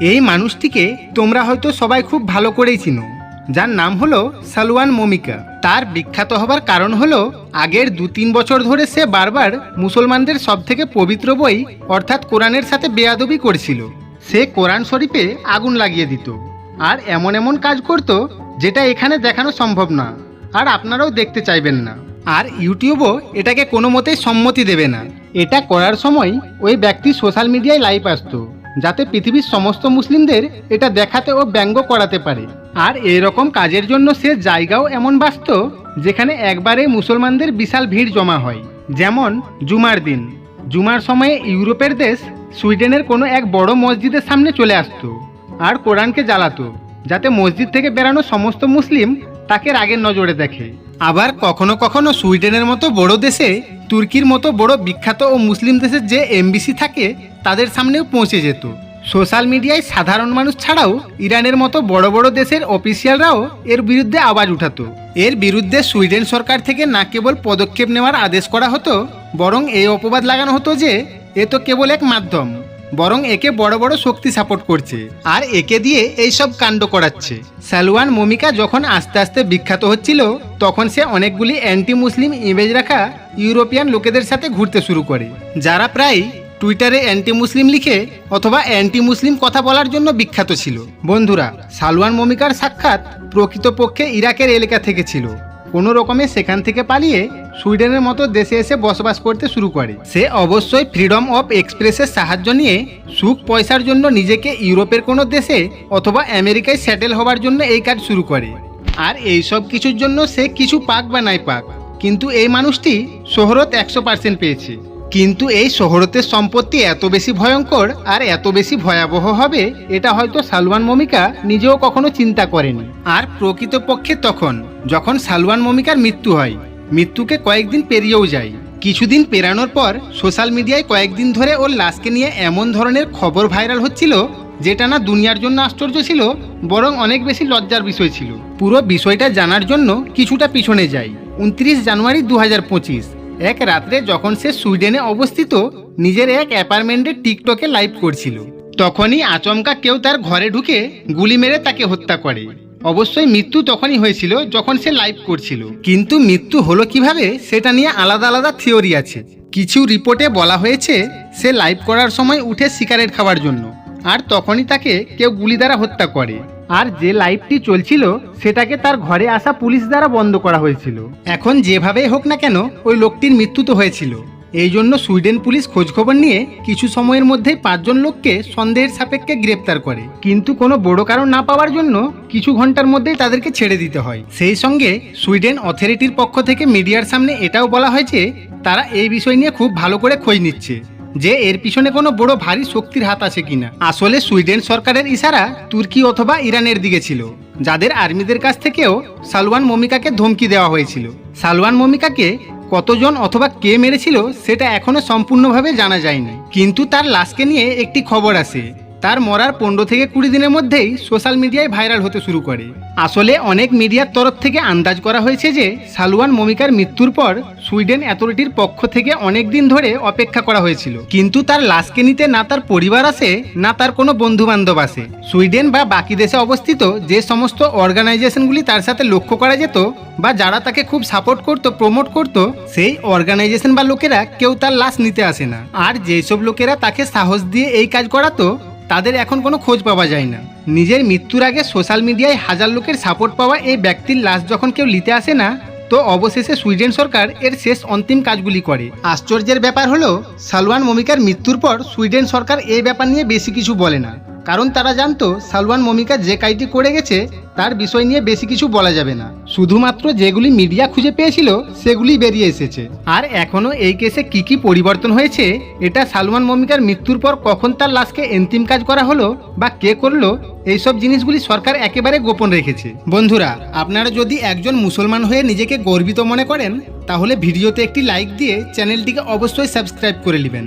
এই মানুষটিকে তোমরা হয়তো সবাই খুব ভালো করেই চিনো। যার নাম হলো সালওয়ান মমিকা। তার বিখ্যাত হবার কারণ হলো, আগের দু তিন বছর ধরে সে বারবার মুসলমানদের সব থেকে পবিত্র বই, অর্থাৎ কোরআনের সাথে বেয়াদবি করছিল। সে কোরআন শরীফে আগুন লাগিয়ে দিত। আর এমন এমন কাজ করত, যেটা এখানে দেখানো সম্ভব না, আর আপনারাও দেখতে চাইবেন না। আর ইউটিউবও এটাকে কোনো মতেই সম্মতি দেবে না। এটা করার সময় ওই ব্যক্তি সোশ্যাল মিডিয়ায় লাইভ আসতো। যাতে পৃথিবীর সমস্ত মুসলিমদের এটা দেখাতে ও ব্যঙ্গ করাতে পারে। আর এরকম কাজের জন্য সে জায়গাও এমন বাসত, যেখানে একবারে মুসলমানদের বিশাল ভিড় জমা হয়। যেমন জুমার দিন। জুমার সময়ে ইউরোপের দেশ সুইডেনের কোনো এক বড় মসজিদের সামনে চলে আসতো আর কোরআনকে জ্বালাতো, যাতে মসজিদ থেকে বেরানো সমস্ত মুসলিম তাকে রাগের নজরে দেখে। আবার কখনো কখনো সুইডেনের মতো বড় দেশে, তুর্কির মতো বড় বিখ্যাত ও মুসলিম দেশের যে এমবিসি থাকে, তাদের সামনেও পৌঁছে যেত। সোশ্যাল মিডিয়ায় সাধারণ মানুষ ছাড়াও ইরানের মতো বড় বড় দেশের অফিসিয়ালরাও এর বিরুদ্ধে আওয়াজ উঠাতো। এর বিরুদ্ধে সুইডেন সরকার থেকে না কেবল পদক্ষেপ নেওয়ার আদেশ করা হতো, বরং এই অপবাদ লাগানো হতো যে, এ তো কেবল এক মাধ্যম। বরং একে বড় বড় শক্তি সাপোর্ট করছে। আর একে দিয়ে এই সব কাণ্ড করাচ্ছে। সালওয়ান মমিকা যখন আস্তে আস্তে বিখ্যাত হচ্ছিল, তখন সে অনেকগুলি অ্যান্টি মুসলিম ইমেজ রাখা ইউরোপিয়ান লোকেদের সাথে ঘুরতে শুরু করে, যারা প্রায় টুইটারে অ্যান্টি মুসলিম লিখে অথবা অ্যান্টি মুসলিম কথা বলার জন্য বিখ্যাত ছিল। বন্ধুরা, সালওয়ান মমিকার সাক্ষাৎ প্রকৃতপক্ষে ইরাকের এলাকা থেকে ছিল। কোনো রকমে সেখান থেকে পালিয়ে সুইডেনের মতো দেশে এসে বসবাস করতে শুরু করে। সে অবশ্যই ফ্রিডম অফ এক্সপ্রেসের সাহায্য নিয়ে সুখ পয়সার জন্য নিজেকে ইউরোপের কোনো দেশে অথবা আমেরিকায় সেটেল হওয়ার জন্য এই কাজ শুরু করে। আর এই সব কিছুর জন্য সে কিছু পাক বা নাই পাক। কিন্তু এই মানুষটি শহরত একশো পার্সেন্ট পেয়েছে। কিন্তু এই শহরতের সম্পত্তি এত বেশি ভয়ঙ্কর আর এত বেশি ভয়াবহ হবে, এটা হয়তো সালওয়ান মমিকা নিজেও কখনো চিন্তা করেনি। আর প্রকৃতপক্ষে তখন, যখন সালওয়ান মমিকার মৃত্যু হয় মৃত্যুকে কয়েকদিন পেরিয়েও যায়। কিছুদিন পেরানোর পর সোশ্যাল মিডিয়ায় কয়েকদিন ধরে ওর লাশকে নিয়ে এমন ধরনের খবর ভাইরাল হচ্ছিল, যেটা না দুনিয়ার জন্য আশ্চর্য ছিল, বরং অনেক বেশি লজ্জার বিষয় ছিল। পুরো বিষয়টা জানার জন্য কিছুটা পিছনে যাই। উনত্রিশ জানুয়ারি দু এক রাত্রে যখন সে সুইডেনে অবস্থিত, নিজের এক অ্যাপার্টমেন্টে টিকটকে লাইভ করছিল। তখনই আচমকা কেউ তার ঘরে ঢুকে গুলি মেরে তাকে হত্যা করে। অবশ্যই মৃত্যু তখনই হয়েছিল যখন সে লাইভ করছিল। কিন্তু মৃত্যু হলো কীভাবে সেটা নিয়ে আলাদা আলাদা থিওরি আছে। কিছু রিপোর্টে বলা হয়েছে, সে লাইভ করার সময় উঠে সিগারেট খাওয়ার জন্য। আর তখনই তাকে কেউ গুলি দ্বারা হত্যা করে। আর যে লাইভটি চলছিল, সেটাকে তার ঘরে আসা পুলিশ দ্বারা বন্ধ করা হয়েছিল। এখন যেভাবেই হোক না কেন, ওই লোকটির মৃত্যু তো হয়েছিল। এই জন্য সুইডেন পুলিশ খোঁজখবর নিয়ে কিছু সময়ের মধ্যেই পাঁচজন লোককে সন্দেহের সাপেক্ষে গ্রেপ্তার করে। কিন্তু কোনো বড় কারণ না পাওয়ার জন্য কিছু ঘণ্টার মধ্যেই তাদেরকে ছেড়ে দিতে হয়। সেই সঙ্গে সুইডেন অথরিটির পক্ষ থেকে মিডিয়ার সামনে এটাও বলা হয়েছে তারা এই বিষয় নিয়ে খুব ভালো করে খোঁজ নিচ্ছে, যে এর পিছনে কোনো বড় ভারী শক্তির হাত আছে কিনা। আসলে সুইডেন সরকারের ইশারা তুর্কি অথবা ইরানের দিকে ছিল, যাদের আর্মিদের কাছ থেকেও সালওয়ান মমিকাকে ধমকি দেওয়া হয়েছিল। সালওয়ান মমিকাকে কতজন অথবা কে মেরেছিল, সেটা এখনও সম্পূর্ণভাবে জানা যায়নি। কিন্তু তার লাশকে নিয়ে একটি খবর আসে তার মরার পনেরো থেকে কুড়ি দিনের মধ্যেই সোশ্যাল মিডিয়ায় ভাইরাল হতে শুরু করে। আসলে অনেক মিডিয়ার তরফ থেকে আন্দাজ করা হয়েছে যে, সালওয়ান মমিকার মৃত্যুর পর সুইডেন অ্যাথরিটির পক্ষ থেকে অনেক দিন ধরে অপেক্ষা করা হয়েছিল। কিন্তু তার লাশকে নিতে না তার পরিবার আসে, না তার কোনো বন্ধু বান্ধব আসে। সুইডেন বা বাকি দেশে অবস্থিত যে সমস্ত অর্গানাইজেশনগুলি তার সাথে লক্ষ্য করা যেত বা যারা তাকে খুব সাপোর্ট করতো, প্রমোট করতো, সেই অর্গানাইজেশন বা লোকেরা কেউ তার লাশ নিতে আসে না। আর যেসব লোকেরা তাকে সাহস দিয়ে এই কাজ করাতো তাদের এখন কোনো খোঁজ পাওয়া যায় না। নিজের মৃত্যুর আগে সোশ্যাল মিডিয়ায় হাজার লোকের সাপোর্ট পাওয়া এই ব্যক্তির লাশ যখন কেউ নিতে আসে না, তো অবশেষে সুইডেন সরকার এর শেষ অন্তিম কাজগুলি করে। আশ্চর্যের ব্যাপার হলো, সালওয়ান মমিকার মৃত্যুর পর সুইডেন সরকার এই ব্যাপার নিয়ে বেশি কিছু বলে না। কারণ তারা জানতো সালওয়ান মমিকা যে কাজটি করে গেছে, তার বিষয় নিয়ে বেশি কিছু বলা যাবে না। শুধুমাত্র যেগুলি মিডিয়া খুঁজে পেয়েছিল, সেগুলি বেরিয়ে এসেছে। আর এখনও এই কেসে কি কি পরিবর্তন হয়েছে, এটা সালমান মমিকার মৃত্যুর পর কখন তার লাশকে এন্তিম কাজ করা হলো বা কে করল, এইসব জিনিসগুলি সরকার একেবারে গোপন রেখেছে। বন্ধুরা, আপনারা যদি একজন মুসলমান হয়ে নিজেকে গর্বিত মনে করেন, তাহলে ভিডিওতে একটি লাইক দিয়ে চ্যানেলটিকে অবশ্যই সাবস্ক্রাইব করে নেবেন।